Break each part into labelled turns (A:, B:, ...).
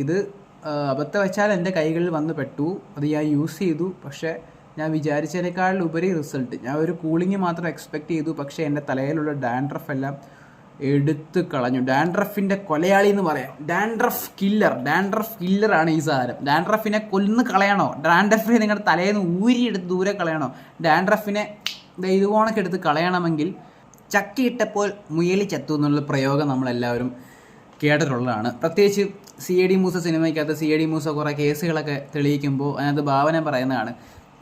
A: ഇത് അബദ്ധ വെച്ചാൽ എന്റെ കൈകളിൽ വന്ന് പെട്ടു. അത് ഞാൻ യൂസ് ചെയ്തു. പക്ഷേ ഞാൻ വിചാരിച്ചതിനേക്കാൾ ഉപരി റിസൾട്ട്. ഞാൻ ഒരു കൂളിംഗ് മാത്രം എക്സ്പെക്റ്റ് ചെയ്തു. പക്ഷേ എന്റെ തലയിലുള്ള ഡാൻഡ്രഫ് എല്ലാം എടുത്ത് കളഞ്ഞു. ഡാൻഡ്രഫിന്റെ കൊലയാളി എന്ന് പറയാം. ഡാൻഡ്രഫ് കില്ലർ ഡാൻഡ്രഫ് കില്ലറാണ് ഈ സാധനം. ഡാൻഡ്രഫിനെ കൊല്ലുന്നു കളയണോ? ഡാൻഡ്രഫിനെ നിങ്ങളുടെ തലയിൽ നിന്ന് ഊരിയെടുത്ത് ദൂരെ കളയണോ? ഡാൻഡ്രഫിനെ ഇതുപോണൊക്കെ എടുത്ത് കളയണമെങ്കിൽ ചക്കിയിട്ടപ്പോൾ മുയലി ചത്തു എന്നുള്ള പ്രയോഗം നമ്മളെല്ലാവരും കേട്ടിട്ടുള്ളതാണ്. പ്രത്യേകിച്ച് സി എ ഡി മൂസ സിനിമയ്ക്കകത്ത് സി എ ഡി മൂസ കുറേ കേസുകളൊക്കെ തെളിയിക്കുമ്പോൾ അതിനകത്ത് ഭാവന പറയുന്നതാണ്.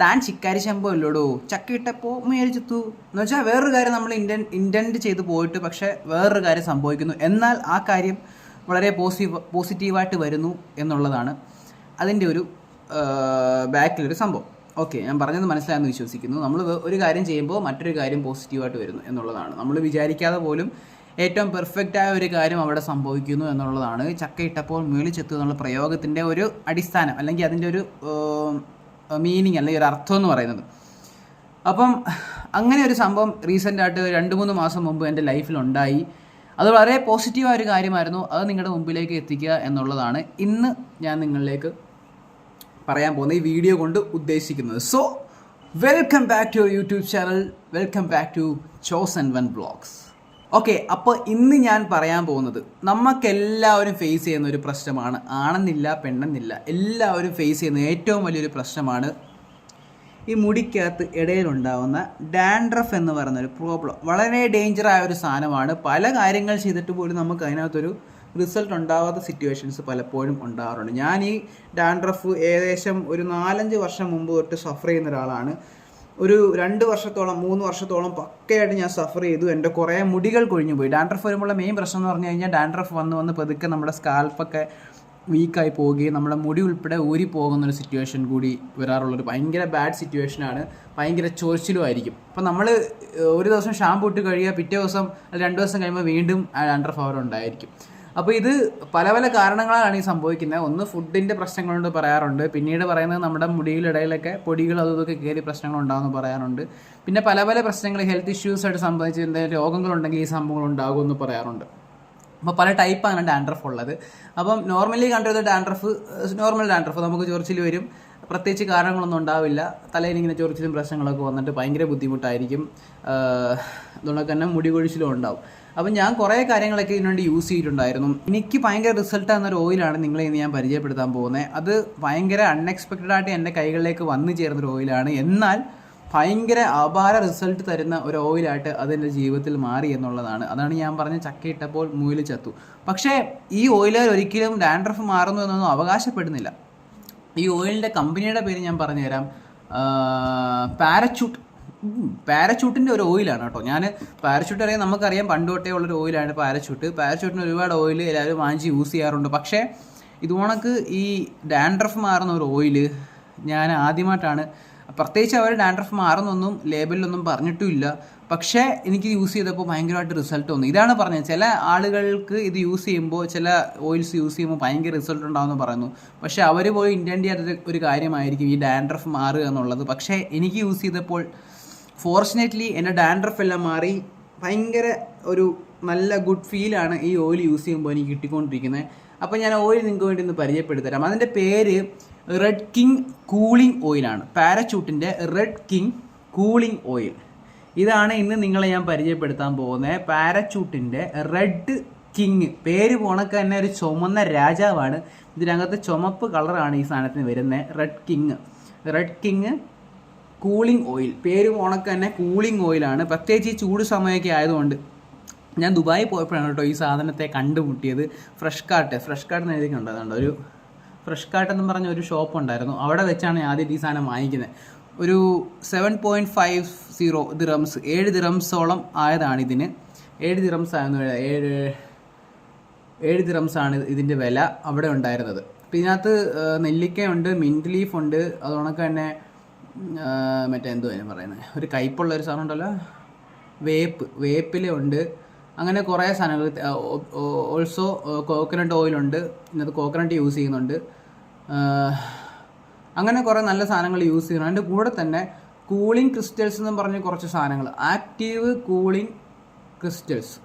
A: താൻ ചിക്കാരി ശമ്പോ ഇല്ലോടോ? ചക്കിയിട്ടപ്പോൾ മേടിച്ചെത്തു ചത്തു എന്ന് വെച്ചാൽ വേറൊരു കാര്യം നമ്മൾ ഇന്റൻ ഇന്റന്റ് ചെയ്ത് പോയിട്ട് പക്ഷേ വേറൊരു കാര്യം സംഭവിക്കുന്നു. എന്നാൽ ആ കാര്യം വളരെ പോസിറ്റീവ് പോസിറ്റീവായിട്ട് വരുന്നു എന്നുള്ളതാണ് അതിന്റെ ഒരു ബാക്കിലൊരു സംഭവം. ഓക്കെ ഞാൻ പറഞ്ഞത് മനസ്സിലായെന്ന് വിശ്വസിക്കുന്നു. നമ്മൾ ഒരു കാര്യം ചെയ്യുമ്പോൾ മറ്റൊരു കാര്യം പോസിറ്റീവായിട്ട് വരുന്നു എന്നുള്ളതാണ്. നമ്മൾ വിചാരിക്കാതെ പോലും ഏറ്റവും പെർഫെക്റ്റ് ആയ ഒരു കാര്യം അവിടെ സംഭവിക്കുന്നു എന്നുള്ളതാണ്. ചക്ക ഇട്ടപ്പോൾ മേളിച്ചെത്തു എന്നുള്ള പ്രയോഗത്തിന്റെ ഒരു അടിസ്ഥാനം അല്ലെങ്കിൽ അതിന്റെ ഒരു മീനിങ് അല്ലെങ്കിൽ ഒരു അർത്ഥം എന്ന് പറയുന്നത്. അപ്പം അങ്ങനെ ഒരു സംഭവം റീസെന്റ് ആയിട്ട് രണ്ട് മൂന്ന് മാസം മുമ്പ് എന്റെ ലൈഫിൽ ഉണ്ടായി. അത് വളരെ പോസിറ്റീവായ ഒരു കാര്യമായിരുന്നു. അത് നിങ്ങളുടെ മുമ്പിലേക്ക് എത്തിക്കുക എന്നുള്ളതാണ് ഇന്ന് ഞാൻ നിങ്ങളിലേക്ക് പറയാൻ പോകുന്ന ഈ വീഡിയോ കൊണ്ട് ഉദ്ദേശിക്കുന്നത്. So welcome back to YouTube channel welcome back to Chosen One Vlogs okay അപ്പോൾ ഇന്ന് ഞാൻ പറയാൻ പോകുന്നത് നമുക്കെല്ലാവരും ഫേസ് ചെയ്യുന്ന ഒരു പ്രശ്നമാണ്. ആണെന്നില്ല പെണ്ണെന്നില്ല. എല്ലാവരും ഫേസ് ചെയ്യുന്ന ഏറ്റവും വലിയൊരു പ്രശ്നമാണ് ഈ മുടിക്കകത്ത് ഇടയിലുണ്ടാവുന്ന ഡാൻഡ്രഫ് എന്ന് പറയുന്ന ഒരു പ്രോബ്ലം വളരെ ഡേഞ്ചർ ആയ ഒരു സാധനമാണ്. പല കാര്യങ്ങൾ ചെയ്തിട്ട് പോലും നമുക്ക് അതിനകത്തൊരു റിസൾട്ട് ഉണ്ടാവാത്ത സിറ്റുവേഷൻസ് പലപ്പോഴും ഉണ്ടാവാറുണ്ട്. ഞാൻ ഈ ഡാൻഡ്രഫ് ഏകദേശം ഒരു നാലഞ്ച് വർഷം മുമ്പ് തൊട്ട് സഫർ ചെയ്യുന്ന ഒരാളാണ്. ഒരു രണ്ട് വർഷത്തോളം മൂന്ന് വർഷത്തോളം പക്കയായിട്ട് ഞാൻ സഫർ ചെയ്തു. എന്റെ കുറേ മുടികൾ കൊഴിഞ്ഞു പോയി. ഡാൻഡ്രഫ് വരുമ്പോഴുള്ള മെയിൻ പ്രശ്നം എന്ന് പറഞ്ഞു കഴിഞ്ഞാൽ ഡാൻഡ്രഫ് വന്ന് വന്ന് പതുക്കെ നമ്മുടെ സ്കാൽപ്പൊക്കെ വീക്കായി പോവുകയും നമ്മുടെ മുടി ഉൾപ്പെടെ ഊരി പോകുന്നൊരു സിറ്റുവേഷൻ കൂടി വരാറുള്ളൊരു ഭയങ്കര ബാഡ് സിറ്റുവേഷനാണ് ഭയങ്കര ചോർച്ചിലും ആയിരിക്കും. അപ്പം നമ്മൾ ഒരു ദിവസം ഷാമ്പു ഇട്ട് കഴിയുക പിറ്റേ ദിവസം രണ്ട് ദിവസം കഴിയുമ്പോൾ വീണ്ടും ഡാൻഡ്രഫ് അവർ ഉണ്ടായിരിക്കും. അപ്പോൾ ഇത് പല പല കാരണങ്ങളാണ് ഈ സംഭവിക്കുന്നത്. ഒന്ന് ഫുഡിന്റെ പ്രശ്നങ്ങളുണ്ട് പറയാറുണ്ട്. പിന്നീട് പറയുന്നത് നമ്മുടെ മുടിയിലിടയിലൊക്കെ പൊടികൾ അതൊക്കെ കയറി പ്രശ്നങ്ങൾ ഉണ്ടാകുമെന്ന് പറയാറുണ്ട്. പിന്നെ പല പല പ്രശ്നങ്ങൾ ഹെൽത്ത് ഇഷ്യൂസായിട്ട് സംബന്ധിച്ച് എന്തെങ്കിലും രോഗങ്ങളുണ്ടെങ്കിൽ ഈ സംഭവങ്ങൾ ഉണ്ടാകുമെന്ന് പറയാറുണ്ട്. അപ്പോൾ പല ടൈപ്പാണ് ഡാൻഡ്രഫ് ഉള്ളത്. അപ്പം നോർമലി കണ്ടുവരുന്ന ഡാൻഡ്രഫ് നോർമൽ ഡാൻഡ്രഫ് നമുക്ക് ചൊറിച്ചിൽ വരും. പ്രത്യേകിച്ച് കാരണങ്ങളൊന്നും ഉണ്ടാവില്ല. തലയിൽ ഇങ്ങനെ ചൊറിച്ചിലും പ്രശ്നങ്ങളൊക്കെ വന്നിട്ട് ഭയങ്കര ബുദ്ധിമുട്ടായിരിക്കും. അതുകൊണ്ടൊക്കെ തന്നെ മുടി കൊഴിച്ചിലും ഉണ്ടാവും. അപ്പം ഞാൻ കുറേ കാര്യങ്ങളൊക്കെ ഇതിനുവേണ്ടി യൂസ് ചെയ്തിട്ടുണ്ടായിരുന്നു. എനിക്ക് ഭയങ്കര റിസൾട്ട് എന്നൊരു ഓയിലാണ് നിങ്ങളെ ഇന്ന് ഞാൻ പരിചയപ്പെടുത്താൻ പോകുന്നത് അത് ഭയങ്കര അൺഎക്സ്പെക്റ്റഡ് ആയിട്ട് എന്റെ കൈകളിലേക്ക് വന്നു ചേർന്നൊരു ഓയിലാണ് എന്നാൽ ഭയങ്കര അപാര റിസൾട്ട് തരുന്ന ഒരു ഓയിലായിട്ട് അതെന്റെ ജീവിതത്തിൽ മാറി എന്നുള്ളതാണ്. അതാണ് ഞാൻ പറഞ്ഞ ചക്കയിട്ടപ്പോൾ മുയിൽ ചത്തു. പക്ഷേ ഈ ഓയിലർ ഒരിക്കലും ഡാൻഡ്രഫ് മാറുന്നു എന്നൊന്നും അവകാശപ്പെടുന്നില്ല. ഈ ഓയിലിന്റെ കമ്പനിയുടെ പേര് ഞാൻ പറഞ്ഞുതരാം. പാരച്യൂട്ട് പാരച്യൂട്ടിന്റെ ഒരു ഓയിലാണ് കേട്ടോ. ഞാൻ പാരച്യൂട്ട് അറിയാൻ നമുക്കറിയാം പണ്ട് തൊട്ടേ ഉള്ളൊരു ഓയിലാണ് പാരച്യൂട്ട്. പാരച്യൂട്ടിന് ഒരുപാട് ഓയിൽ എല്ലാവരും വാങ്ങിച്ച് യൂസ് ചെയ്യാറുണ്ട്. പക്ഷേ ഇതുകണക്ക് ഈ ഡാൻഡ്രഫ് മാറുന്ന ഒരു ഓയിൽ ഞാൻ ആദ്യമായിട്ടാണ്. പ്രത്യേകിച്ച് അവർ ഡാൻഡ്രഫ് മാറുന്നൊന്നും ലേബലിലൊന്നും പറഞ്ഞിട്ടുമില്ല. പക്ഷേ എനിക്ക് യൂസ് ചെയ്തപ്പോൾ ഭയങ്കരമായിട്ട് റിസൾട്ട് വന്നു. ഇതാണ് പറഞ്ഞത്. ചില ആളുകൾക്ക് ഇത് യൂസ് ചെയ്യുമ്പോൾ ചില ഓയിൽസ് യൂസ് ചെയ്യുമ്പോൾ ഭയങ്കര റിസൾട്ട് ഉണ്ടാകുമെന്ന് പറയുന്നു. പക്ഷേ അവർ പോയി ഇന്റൻഡ് ചെയ്യാത്ത ഒരു കാര്യമായിരിക്കും ഈ ഡാൻഡ്രഫ് മാറുക എന്നുള്ളത്. പക്ഷേ എനിക്ക് യൂസ് ചെയ്തപ്പോൾ ഫോർച്ചുനേറ്റ്ലി എന്റെ ഡാൻഡ്രഫ് എല്ലാം മാറി. ഭയങ്കര ഒരു നല്ല ഗുഡ് ഫീലാണ് ഈ ഓയിൽ യൂസ് ചെയ്യുമ്പോൾ എനിക്ക് കിട്ടിക്കൊണ്ടിരിക്കുന്നത്. അപ്പോൾ ഞാൻ ഓയിൽ നിങ്ങൾക്ക് വേണ്ടി ഒന്ന് പരിചയപ്പെടുത്തരാം. അതിന്റെ പേര് റെഡ് കിങ് കൂളിംഗ് ഓയിലാണ് പാരച്യൂട്ടിന്റെ റെഡ് കിങ് കൂളിംഗ് ഓയിൽ ഇതാണ് ഇന്ന് നിങ്ങളെ ഞാൻ പരിചയപ്പെടുത്താൻ പോകുന്നത്. പാരച്യൂട്ടിന്റെ റെഡ് കിങ് പേര് പോണക്ക് തന്നെ ഒരു ചുമന്ന രാജാവാണ്. ഇതിനകത്ത് ചുമപ്പ് കളറാണ് ഈ സാധനത്തിന് വരുന്നത്. Red King Red King cooling oil പേര് പോണക്ക് തന്നെ കൂളിംഗ് ഓയിലാണ് പ്രത്യേകിച്ച് ഈ ചൂട് സമയമൊക്കെ ആയതുകൊണ്ട് ഞാൻ ദുബായി പോയപ്പോഴാണ് കേട്ടോ ഈ സാധനത്തെ കണ്ടുമുട്ടിയത്. ഫ്രഷ് കാർട്ട് ഫ്രഷ് കാർട്ട് എന്ന് അതുകൊണ്ട് ഒരു ഫ്രഷ് കാർട്ട് എന്ന് പറഞ്ഞ ഒരു ഷോപ്പ് ഉണ്ടായിരുന്നു. അവിടെ വെച്ചാണ് ആദ്യം ഈ സാധനം വാങ്ങിക്കുന്നത്. ഒരു seven point five zero dirhams ഏഴ് ദിറംസോളം ആയതാണ് ഇതിന്. ഏഴ് ദിറംസ് ആയിരുന്നു. ഏഴ് ഏഴ് ദിറംസാണ് ഇതിന്റെ വില അവിടെ ഉണ്ടായിരുന്നത്. അപ്പം ഇതിനകത്ത് നെല്ലിക്കയുണ്ട് മിന്റ് ലീഫ് ഉണ്ട് അതുകൊണ്ടൊക്കെ തന്നെ മറ്റേ എന്തോ അതിന് പറയുന്നത് ഒരു കയ്പുള്ള ഒരു സാധനം ഉണ്ടല്ലോ. വേപ്പ്. വേപ്പില ഉണ്ട്. അങ്ങനെ കുറേ സാധനങ്ങൾ. ഓൾസോ കോക്കനട്ട് ഓയിലുണ്ട് ഇതിനകത്ത് കോക്കനട്ട് യൂസ് ചെയ്യുന്നുണ്ട്. അങ്ങനെ കുറേ നല്ല സാധനങ്ങൾ യൂസ് ചെയ്യുന്നുണ്ട്. അതിന്റെ കൂടെ തന്നെ കൂളിംഗ് ക്രിസ്റ്റൽസ് എന്ന് പറഞ്ഞ കുറച്ച് സാധനങ്ങൾ. Active cooling crystals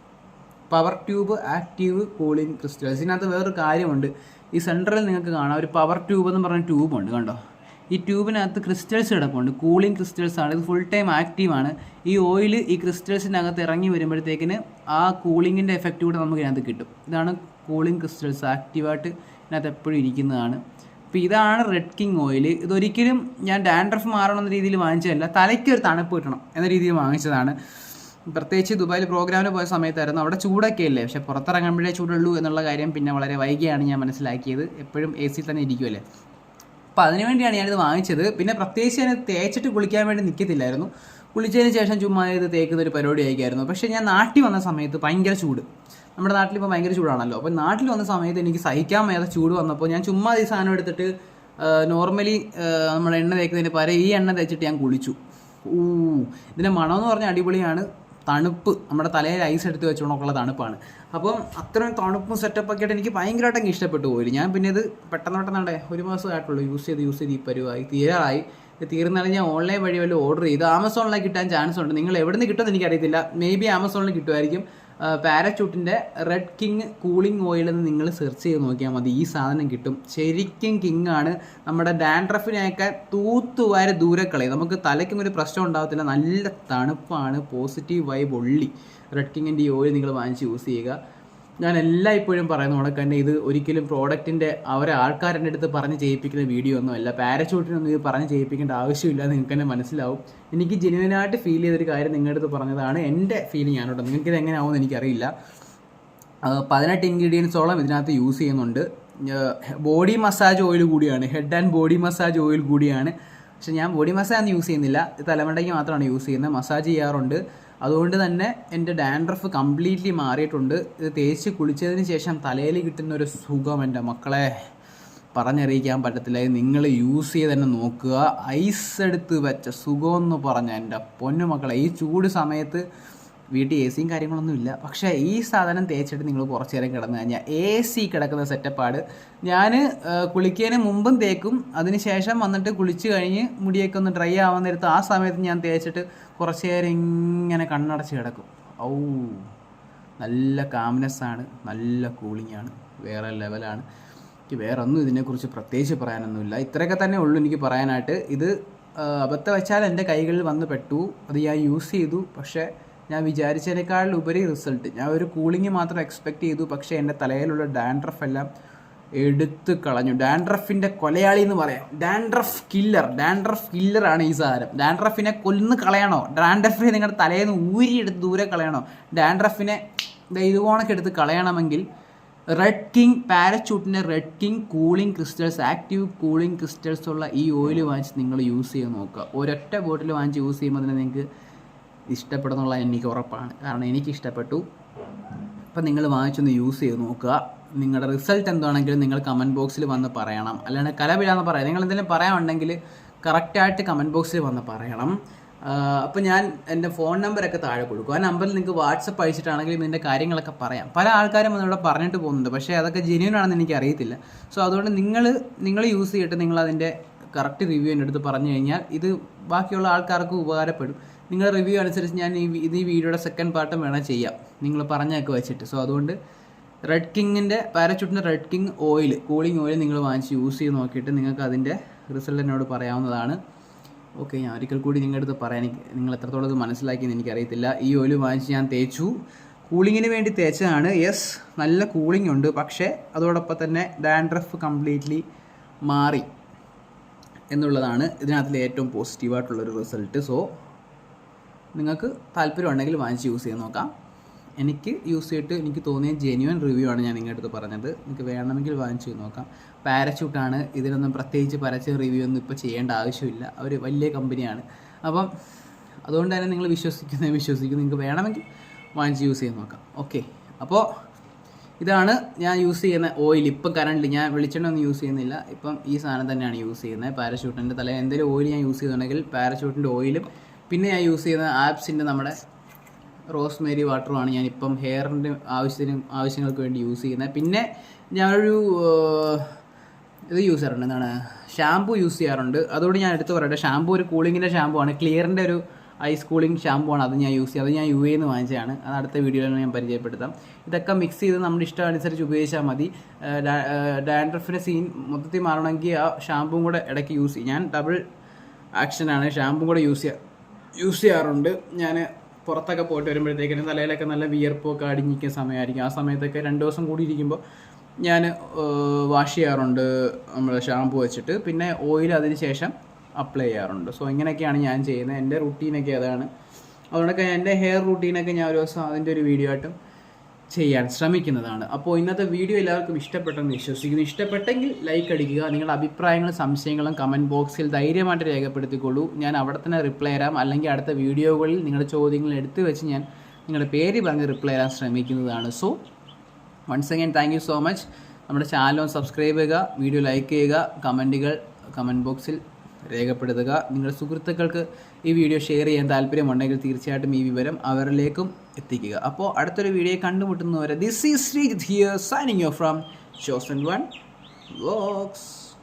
A: power tube active cooling crystals ഇതിനകത്ത് വേറൊരു കാര്യമുണ്ട്. ഈ സെൻട്രലിൽ നിങ്ങൾക്ക് കാണാം. ഒരു പവർ ട്യൂബ് എന്ന് പറഞ്ഞ ട്യൂബുണ്ട് കണ്ടോ? ഈ ട്യൂബിനകത്ത് ക്രിസ്റ്റൽസ് കിടപ്പുണ്ട്. കൂളിംഗ് ക്രിസ്റ്റൽസ് ആണ്. ഇത് ഫുൾ ടൈം ആക്റ്റീവ് ആണ്. ഈ ഓയിൽ ഈ ക്രിസ്റ്റൽസിനകത്ത് ഇറങ്ങി വരുമ്പോഴത്തേക്കിന് ആ കൂളിങ്ങിന്റെ എഫക്റ്റ് കൂടെ നമുക്ക് ഇതിനകത്ത് കിട്ടും. ഇതാണ് കൂളിംഗ് ക്രിസ്റ്റൽസ് ആക്റ്റീവായിട്ട് ഇതിനകത്ത് എപ്പോഴും ഇരിക്കുന്നതാണ്. അപ്പോൾ ഇതാണ് റെഡ് കിങ് ഓയിൽ ഇതൊരിക്കലും ഞാൻ ഡാൻഡ്രഫ് മാറണം എന്ന രീതിയിൽ വാങ്ങിച്ചതല്ല തലയ്ക്ക് ഒരു തണുപ്പ് കിട്ടണം എന്ന രീതിയിൽ വാങ്ങിച്ചതാണ്. പ്രത്യേകിച്ച് ദുബായിൽ പ്രോഗ്രാമിന് പോയ സമയത്തായിരുന്നു. അവിടെ ചൂടൊക്കെ അല്ലേ? പക്ഷേ പുറത്തിറങ്ങുമ്പോഴേ ചൂടുള്ളൂ എന്നുള്ള കാര്യം പിന്നെ വളരെ വൈകിയാണ് ഞാൻ മനസ്സിലാക്കിയത്. എപ്പോഴും എ തന്നെ ഇരിക്കുമല്ലേ അപ്പോൾ അതിന് വേണ്ടിയാണ് ഞാനിത് വാങ്ങിച്ചത്. പിന്നെ പ്രത്യേകിച്ച് ഞാൻ തേച്ചിട്ട് കുളിക്കാൻ വേണ്ടി നിൽക്കത്തില്ലായിരുന്നു കുളിച്ചതിന് ശേഷം ചുമ്മാ ഇത് തേക്കുന്ന ഒരു പരിപാടി ആയിരിക്കായിരുന്നു. പക്ഷേ ഞാൻ നാട്ടിൽ വന്ന സമയത്ത് ഭയങ്കര ചൂട്. നമ്മുടെ നാട്ടിൽ ഇപ്പോൾ ഭയങ്കര ചൂടാണല്ലോ. അപ്പോൾ നാട്ടിൽ വന്ന സമയത്ത് എനിക്ക് സഹിക്കാൻ വയ്യാതെ ചൂട് വന്നപ്പോൾ ഞാൻ ചുമ്മാ ഈ സാധനം എടുത്തിട്ട് നോർമലി നമ്മുടെ എണ്ണ തേക്കുന്നതിന് പകരം ഈ എണ്ണ തേച്ചിട്ട് ഞാൻ കുളിച്ചു. ഊ ഇതിന്റെ മണമെന്ന് പറഞ്ഞാൽ അടിപൊളിയാണ്. തണുപ്പ് നമ്മുടെ തലയിൽ ഐസ് എടുത്ത് വെച്ചുകൊണ്ടുള്ള തണുപ്പാണ്. അപ്പം അത്രയും തണുപ്പും സെറ്റപ്പൊക്കെ ആയിട്ട് എനിക്ക് ഭയങ്കരമായിട്ട് ഇഷ്ടപ്പെട്ടു പോയി ഞാൻ പിന്നെ ഇത് പെട്ടെന്ന് പെട്ടെന്ന് ഒരു മാസമായിട്ടുള്ളൂ യൂസ് ചെയ്ത് യൂസ് ചെയ്ത് ഈ പരുവായി തീരാറായി. തീർന്നാലും ഞാൻ ഓൺലൈൻ വഴി വല്ല ഓർഡർ ചെയ്ത് ആമസോണിലേക്ക് കിട്ടാൻ ചാൻസ് ഉണ്ട്. നിങ്ങൾ എവിടെ നിന്ന് കിട്ടുമെന്ന് എനിക്കറിയത്തില്ല. മേ ബി ആമസോണിൽ കിട്ടുമായിരിക്കും. പാരച്യൂട്ടിന്റെ റെഡ് കിങ് കൂളിംഗ് ഓയിൽ എന്ന് നിങ്ങൾ സെർച്ച് ചെയ്ത് നോക്കിയാൽ മതി. ഈ സാധനം കിട്ടും. ശരിക്കും കിങ് ആണ്. നമ്മുടെ ഡാൻഡ്രഫിനെയൊക്കെ തൂത്തുവാരെ ദൂരെ കളയും. നമുക്ക് തലയ്ക്കും ഒരു പ്രശ്നം ഉണ്ടാകത്തില്ല നല്ല തണുപ്പാണ്. പോസിറ്റീവ് വൈബ് ഒള്ളി റെഡ് കിങ്ങിന്റെ ഈ ഓയിൽ നിങ്ങൾ വാങ്ങിച്ച് യൂസ് ചെയ്യുക. ഞാൻ എല്ലാ ഇപ്പോഴും പറയുന്ന ഉണക്ക് തന്നെ ഇത് ഒരിക്കലും പ്രോഡക്റ്റിന്റെ അവരെ ആൾക്കാരുടെ അടുത്ത് പറഞ്ഞ് ചെയ്യിപ്പിക്കുന്ന വീഡിയോ ഒന്നും അല്ല. പാരച്യൂട്ടിനൊന്നും ഇത് പറഞ്ഞ് ചെയ്യിപ്പിക്കേണ്ട ആവശ്യമില്ല നിങ്ങൾക്ക് തന്നെ മനസ്സിലാവും. എനിക്ക് ജെനുവനായിട്ട് ഫീൽ ചെയ്തൊരു കാര്യം നിങ്ങളുടെ അടുത്ത് പറഞ്ഞതാണ് എന്റെ ഫീലിംഗ് കേട്ടോ നിങ്ങൾക്ക് ഇത് എങ്ങനെയാവും എനിക്കറിയില്ല. ആ, പതിനെട്ട് ഇൻഗ്രീഡിയൻസോളം ഇതിനകത്ത് യൂസ് ചെയ്യുന്നുണ്ട്. ബോഡി മസാജ് ഓയിൽ കൂടിയാണ്. Head and body massage oil കൂടിയാണ്. പക്ഷേ ഞാൻ ബോഡി മസാജ് ഒന്നും യൂസ് ചെയ്യുന്നില്ല. തലമുണ്ടെങ്കിൽ മാത്രമാണ് യൂസ് ചെയ്യുന്നത്. മസാജ് ചെയ്യാറുണ്ട്. അതുകൊണ്ട് തന്നെ എന്റെ ഡാൻഡ്രഫ് കംപ്ലീറ്റ്ലി മാറിയിട്ടുണ്ട്. ഇത് തേച്ച് കുളിച്ചതിന് ശേഷം തലയിൽ കിട്ടുന്ന ഒരു സുഖം എന്റെ മക്കളെ. പറഞ്ഞറിയിക്കാൻ പറ്റത്തില്ല. നിങ്ങൾ യൂസ് ചെയ്ത് തന്നെ നോക്കുക. ഐസ് എടുത്ത് വെച്ച സുഖമെന്ന് പറഞ്ഞ എന്റെ പൊന്നു മക്കളെ. ഈ ചൂട് സമയത്ത് വീട്ടിൽ എ സിയും കാര്യങ്ങളൊന്നും ഇല്ല. പക്ഷേ ഈ സാധനം തേച്ചിട്ട് നിങ്ങൾ കുറച്ച് നേരം കിടന്നു കഴിഞ്ഞാൽ എ സി കിടക്കുന്ന സെറ്റപ്പാട് ഞാൻ കുളിക്കുന്നതിന് മുമ്പും തേക്കും. അതിന് ശേഷം വന്നിട്ട് കുളിച്ച് കഴിഞ്ഞ് മുടിയൊക്കെ ഒന്ന് ഡ്രൈ ആവാൻ നേരത്ത് ആ സമയത്ത് ഞാൻ തേച്ചിട്ട് കുറച്ച് നേരം ഇങ്ങനെ കണ്ണടച്ച് കിടക്കും. ഔ നല്ല കാംനെസ്സാണ് നല്ല കൂളിംഗ് ആണ്. വേറെ ലെവലാണ് എനിക്ക് വേറെ ഒന്നും ഇതിനെക്കുറിച്ച് പ്രത്യേകിച്ച് പറയാനൊന്നുമില്ല. ഇത്രയൊക്കെ തന്നെ ഉള്ളൂ എനിക്ക് പറയാനായിട്ട്. ഇത് അബദ്ധം വെച്ചാൽ എന്റെ കൈകളിൽ വന്ന് പെട്ടു. അത് ഞാൻ യൂസ് ചെയ്തു. പക്ഷേ ഞാൻ വിചാരിച്ചതിനേക്കാൾ ഉപരി റിസൾട്ട് ഞാൻ ഒരു കൂളിംഗ് മാത്രം എക്സ്പെക്റ്റ് ചെയ്തു പക്ഷേ എന്റെ തലയിലുള്ള ഡാൻഡ്രഫ് എല്ലാം എടുത്ത് കളഞ്ഞു. ഡാൻഡ്രഫിന്റെ കൊലയാളി എന്ന് പറയാം. ഡാൻഡ്രഫ് കില്ലർ ഡാൻഡ്രഫ് കില്ലറാണ് ഈ സാധനം. ഡാൻഡ്രഫിനെ കൊല്ലുന്നു കളയണോ? ഡാൻഡ്രഫിനെ നിങ്ങളുടെ തലയിൽ നിന്ന് ഊരിയെടുത്ത് ദൂരെ കളയണോ? ഡാൻഡ്രഫിനെ ദേ ഇതുപോണൊക്കെ എടുത്ത് കളയണമെങ്കിൽ red King പാരച്യൂട്ടിന്റെ Red King cooling crystals active cooling crystals ഉള്ള ഈ ഓയിൽ വാങ്ങിച്ച് നിങ്ങൾ യൂസ് ചെയ്ത് നോക്കുക. ഒരൊറ്റ ബോട്ടിൽ വാങ്ങിച്ച് യൂസ് ചെയ്യുമ്പോൾ തന്നെ നിങ്ങൾക്ക് ഇഷ്ടപ്പെടുന്നുള്ള എനിക്ക് ഉറപ്പാണ്. കാരണം എനിക്ക് ഇഷ്ടപ്പെട്ടു അപ്പം നിങ്ങൾ വാങ്ങിച്ചൊന്ന് യൂസ് ചെയ്ത് നോക്കുക. നിങ്ങളുടെ റിസൾട്ട് എന്താണെങ്കിലും നിങ്ങൾ കമന്റ് ബോക്സിൽ വന്ന് പറയണം. അല്ലാണ്ട് കലപിലാന്ന് പറയാം. നിങ്ങൾ എന്തെങ്കിലും പറയാനുണ്ടെങ്കിൽ കറക്റ്റായിട്ട് കമന്റ് ബോക്സിൽ വന്ന് പറയണം. അപ്പോൾ ഞാൻ എന്റെ ഫോൺ നമ്പറൊക്കെ താഴെ കൊടുക്കും. ആ നമ്പറിൽ നിങ്ങൾക്ക് വാട്സപ്പ് അയച്ചിട്ടാണെങ്കിലും ഇതിന്റെ കാര്യങ്ങളൊക്കെ പറയാം. പല ആൾക്കാരും അതിനോട് പറഞ്ഞിട്ട് പോകുന്നുണ്ട്. പക്ഷേ അതൊക്കെ ജെന്യൂൻ ആണെന്ന് എനിക്ക് അറിയത്തില്ല. സോ അതുകൊണ്ട് നിങ്ങൾ നിങ്ങൾ യൂസ് ചെയ്തിട്ട് നിങ്ങൾ അതിന്റെ കറക്റ്റ് റിവ്യൂ എന്റെ അടുത്ത് പറഞ്ഞു കഴിഞ്ഞാൽ ഇത് ബാക്കിയുള്ള ആൾക്കാർക്ക് ഉപകാരപ്പെടും. നിങ്ങളുടെ റിവ്യൂ അനുസരിച്ച് ഞാൻ ഈ ഇത് ഈ വീഡിയോയുടെ സെക്കൻഡ് പാർട്ടും വേണം ചെയ്യാം. നിങ്ങൾ പറഞ്ഞൊക്കെ വെച്ചിട്ട്. സോ അതുകൊണ്ട് റെഡ് കിങ്ങിന്റെ പാരച്യൂട്ടിന്റെ Red King oil cooling oil നിങ്ങൾ വാങ്ങിച്ച് യൂസ് ചെയ്ത് നോക്കിയിട്ട് നിങ്ങൾക്ക് അതിന്റെ റിസൾട്ട് എന്നോട് പറയാവുന്നതാണ്. ഓക്കെ ഞാൻ ഒരിക്കൽ കൂടി നിങ്ങളുടെ അടുത്ത് പറയാൻ നിങ്ങൾ എത്രത്തോളം ഇത് മനസ്സിലാക്കിയെന്ന് എനിക്കറിയത്തില്ല. ഈ ഓയിൽ വാങ്ങിച്ച് ഞാൻ തേച്ചു. കൂളിങ്ങിന് വേണ്ടി തേച്ചതാണ്. യെസ് നല്ല കൂളിംഗ് ഉണ്ട്. പക്ഷേ അതോടൊപ്പം തന്നെ ഡാൻഡ്രഫ് കംപ്ലീറ്റ്ലി മാറി എന്നുള്ളതാണ് ഇതിനകത്തിലെ ഏറ്റവും പോസിറ്റീവായിട്ടുള്ളൊരു റിസൾട്ട് സോ നിങ്ങൾക്ക് താല്പര്യമുണ്ടെങ്കിൽ വാങ്ങിച്ച് യൂസ് ചെയ്ത് നോക്കാം. എനിക്ക് യൂസ് ചെയ്തിട്ട് എനിക്ക് തോന്നിയ ജെന്യുവൻ റിവ്യൂ ആണ് ഞാൻ നിങ്ങളുടെ അടുത്ത് പറഞ്ഞത്. നിങ്ങൾക്ക് വേണമെങ്കിൽ വാങ്ങിച്ച് നോക്കാം. പാരച്യൂട്ടാണ് ഇതിനൊന്നും പ്രത്യേകിച്ച് പരസ്യ റിവ്യൂ ഒന്നും ഇപ്പോൾ ചെയ്യേണ്ട ആവശ്യമില്ല. അവർ വലിയ കമ്പനിയാണ് അപ്പം അതുകൊണ്ട് തന്നെ നിങ്ങൾ വിശ്വസിക്കുന്ന വിശ്വസിക്കും നിങ്ങൾക്ക് വേണമെങ്കിൽ വാങ്ങിച്ച് യൂസ് ചെയ്ത് നോക്കാം. ഓക്കെ അപ്പോൾ ഇതാണ് ഞാൻ യൂസ് ചെയ്യുന്ന ഓയിൽ ഇപ്പം കറണ്ട് ഞാൻ വെളിച്ചെണ്ണ ഒന്നും യൂസ് ചെയ്യുന്നില്ല. ഇപ്പം ഈ സാധനം തന്നെയാണ് യൂസ് ചെയ്യുന്നത്. പാരഷൂട്ടിന്റെ തല എന്തെങ്കിലും ഓയിൽ ഞാൻ യൂസ് ചെയ്യുന്നുണ്ടെങ്കിൽ പാരഷൂട്ടിന്റെ ഓയിലും പിന്നെ ഞാൻ യൂസ് ചെയ്യുന്ന ആപ്സിന്റെ നമ്മുടെ റോസ്മേരി വാട്ടറുമാണ് ഞാനിപ്പം ഹെയറിന്റെ ആവശ്യത്തിന് ആവശ്യങ്ങൾക്ക് വേണ്ടി യൂസ് ചെയ്യുന്നത്. പിന്നെ ഞാനൊരു ഇത് യൂസ് ചെയ്യാറുണ്ട്. എന്താണ്? ഷാമ്പു യൂസ് ചെയ്യാറുണ്ട്. അതുകൊണ്ട് ഞാൻ എടുത്ത് പറയട്ടെ. ഷാമ്പു ഒരു കൂളിങ്ങിന്റെ ഷാമ്പു ആണ്. ക്ലിയറിന്റെ ഒരു ഐസ് കൂളിംഗ് ഷാമ്പു ആണ് അത് ഞാൻ യൂസ് ചെയ്യുക അത് ഞാൻ യു എന്ന് വാങ്ങിച്ചതാണ്. അത് അടുത്ത വീഡിയോയിൽ ഞാൻ പരിചയപ്പെടുത്താം. ഇതൊക്കെ മിക്സ് ചെയ്ത് നമ്മുടെ ഇഷ്ടം അനുസരിച്ച് ഉപയോഗിച്ചാൽ മതി. ഡാൻഡ്രഫിന്റെ സീൻ മൊത്തത്തിൽ മാറണമെങ്കിൽ ആ ഷാമ്പും കൂടെ ഇടയ്ക്ക് യൂസ് ചെയ്യും. ഞാൻ ഡബിൾ ആക്ഷനാണ് ഷാമ്പും കൂടെ യൂസ് ചെയ്യാം. യൂസ് ചെയ്യാറുണ്ട്. ഞാൻ പുറത്തൊക്കെ പോയിട്ട് വരുമ്പോഴത്തേക്കിനും തലയിലൊക്കെ നല്ല വിയർപ്പൊക്കെ അടിഞ്ഞിരിക്കുന്ന സമയമായിരിക്കും. ആ സമയത്തൊക്കെ രണ്ട് ദിവസം കൂടി ഇരിക്കുമ്പോൾ ഞാൻ വാഷ് ചെയ്യാറുണ്ട്. നമ്മൾ ഷാമ്പു വെച്ചിട്ട്. പിന്നെ ഓയിൽ അതിന് ശേഷം അപ്ലൈ ചെയ്യാറുണ്ട്. സോ ഇങ്ങനെയൊക്കെയാണ് ഞാൻ ചെയ്യുന്നത്. എന്റെ റുട്ടീനൊക്കെ അതാണ്. അതുകൊണ്ടൊക്കെ എന്റെ ഹെയർ റുട്ടീനൊക്കെ ഞാൻ ഒരു ദിവസം അതിന്റെ ഒരു വീഡിയോ ആയിട്ടും ചെയ്യാൻ ശ്രമിക്കുന്നതാണ്. അപ്പോൾ ഇന്നത്തെ വീഡിയോ എല്ലാവർക്കും ഇഷ്ടപ്പെട്ടെന്ന് വിശ്വസിക്കുന്നു. ഇഷ്ടപ്പെട്ടെങ്കിൽ ലൈക്ക് അടിക്കുക. നിങ്ങളുടെ അഭിപ്രായങ്ങളും സംശയങ്ങളും കമന്റ് ബോക്സിൽ ധൈര്യമായിട്ട് രേഖപ്പെടുത്തിക്കൊള്ളൂ. ഞാൻ അവിടെ തന്നെ റിപ്ലൈ തരാം. അല്ലെങ്കിൽ അടുത്ത വീഡിയോകളിൽ നിങ്ങളുടെ ചോദ്യങ്ങൾ എടുത്തു വെച്ച് ഞാൻ നിങ്ങളുടെ പേര് പറഞ്ഞ് റിപ്ലൈ തരാൻ ശ്രമിക്കുന്നതാണ്. So once again thank you so much നമ്മുടെ ചാനൽ സബ്സ്ക്രൈബ് ചെയ്യുക വീഡിയോ ലൈക്ക് ചെയ്യുക കമന്റുകൾ കമന്റ് ബോക്സിൽ രേഖപ്പെടുത്തുക. നിങ്ങളുടെ സുഹൃത്തുക്കൾക്ക് ഈ വീഡിയോ ഷെയർ ചെയ്യാൻ താല്പര്യമുണ്ടെങ്കിൽ തീർച്ചയായിട്ടും ഈ വിവരം അവരിലേക്കും എത്തിക്കുക. അപ്പോൾ അടുത്തൊരു video കണ്ടുമുട്ടുന്നവരെ this is Sreejith here signing you from Chosen One Vlogs